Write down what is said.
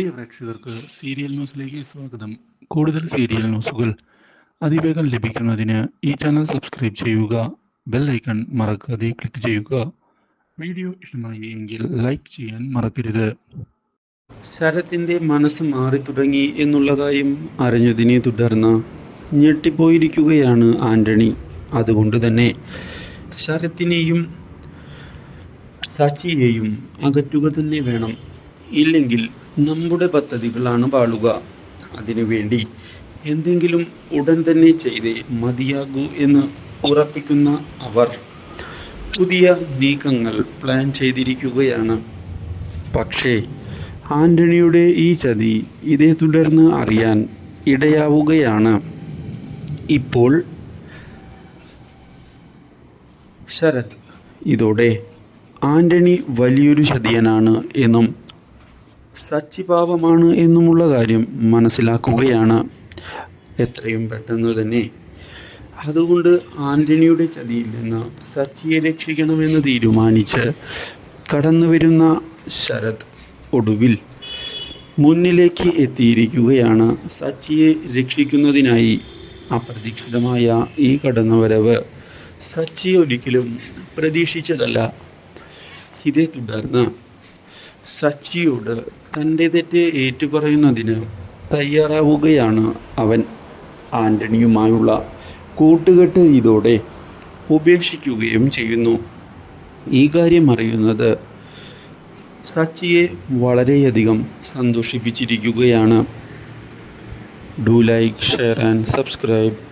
പ്രിയ പ്രേക്ഷകർക്ക് സീരിയൽ ന്യൂസിലേക്ക് സ്വാഗതം. കൂടുതൽ സീരിയൽ ന്യൂസുകൾ അതിവേഗം ലഭിക്കുന്നതിന് ഈ ചാനൽ സബ്സ്ക്രൈബ് ചെയ്യുക ബെൽ ഐക്കൺ മറക്കാതെ ക്ലിക്ക് ചെയ്യുക. വീഡിയോ ഇഷ്ടമായി എങ്കിൽ ലൈക്ക് ചെയ്യാൻ മറക്കരുത്. ശരത്തിന്റെ മനസ്സ് മാറി തുടങ്ങി എന്നുള്ള കാര്യം അറിഞ്ഞതിനെ തുടർന്ന് ഞെട്ടിപ്പോയിരിക്കുകയാണ് ആന്റണി. അതുകൊണ്ട് തന്നെ ശരത്തിനെയും സച്ചിയെയും അകറ്റുക തന്നെ വേണം. ഇല്ലെങ്കിൽ നമ്മുടെ പദ്ധതികളാണ് പാളുക. അതിനുവേണ്ടി എന്തെങ്കിലും ഉടൻ തന്നെ ചെയ്തേ മതിയാകൂ എന്ന് ഉറപ്പിക്കുന്ന അവർ പുതിയ നീക്കങ്ങൾ പ്ലാൻ ചെയ്തിരിക്കുകയാണ്. പക്ഷേ ആന്റണിയുടെ ഈ ചതി ഇതേ തുടർന്ന് അറിയാൻ ഇടയാവുകയാണ്. ഇപ്പോൾ ശരത്. ഇതോടെ ആന്റണി വലിയൊരു ചതിയനാണ് എന്നും സച്ചിപാവമാണ് എന്നുമുള്ള കാര്യം മനസ്സിലാക്കുകയാണ്. എത്രയും പെട്ടെന്ന് തന്നെ. അതുകൊണ്ട് ആന്റണിയുടെ ചതിയിൽ നിന്ന് സച്ചിയെ രക്ഷിക്കണമെന്ന് തീരുമാനിച്ച് കടന്നു വരുന്ന ശരത് ഒടുവിൽ മുന്നിലേക്ക് എത്തിയിരിക്കുകയാണ്. സച്ചിയെ രക്ഷിക്കുന്നതിനായി അപ്രതീക്ഷിതമായ ഈ കടന്നുവരവ് സച്ചി ഒരിക്കലും പ്രതീക്ഷിച്ചതല്ല. ഇതേ തുടർന്ന് സച്ചിയോട് തന്റെ തെറ്റ് ഏറ്റുപറയുന്നതിന് തയ്യാറാവുകയാണ് അവൻ. ആന്റണിയുമായുള്ള കൂട്ടുകെട്ട് ഇതോടെ ഉപേക്ഷിക്കുകയും ചെയ്യുന്നു. ഈ കാര്യം അറിയുന്നത് സച്ചിയെ വളരെയധികം സന്തോഷിപ്പിച്ചിരിക്കുകയാണ്. Do like share and subscribe.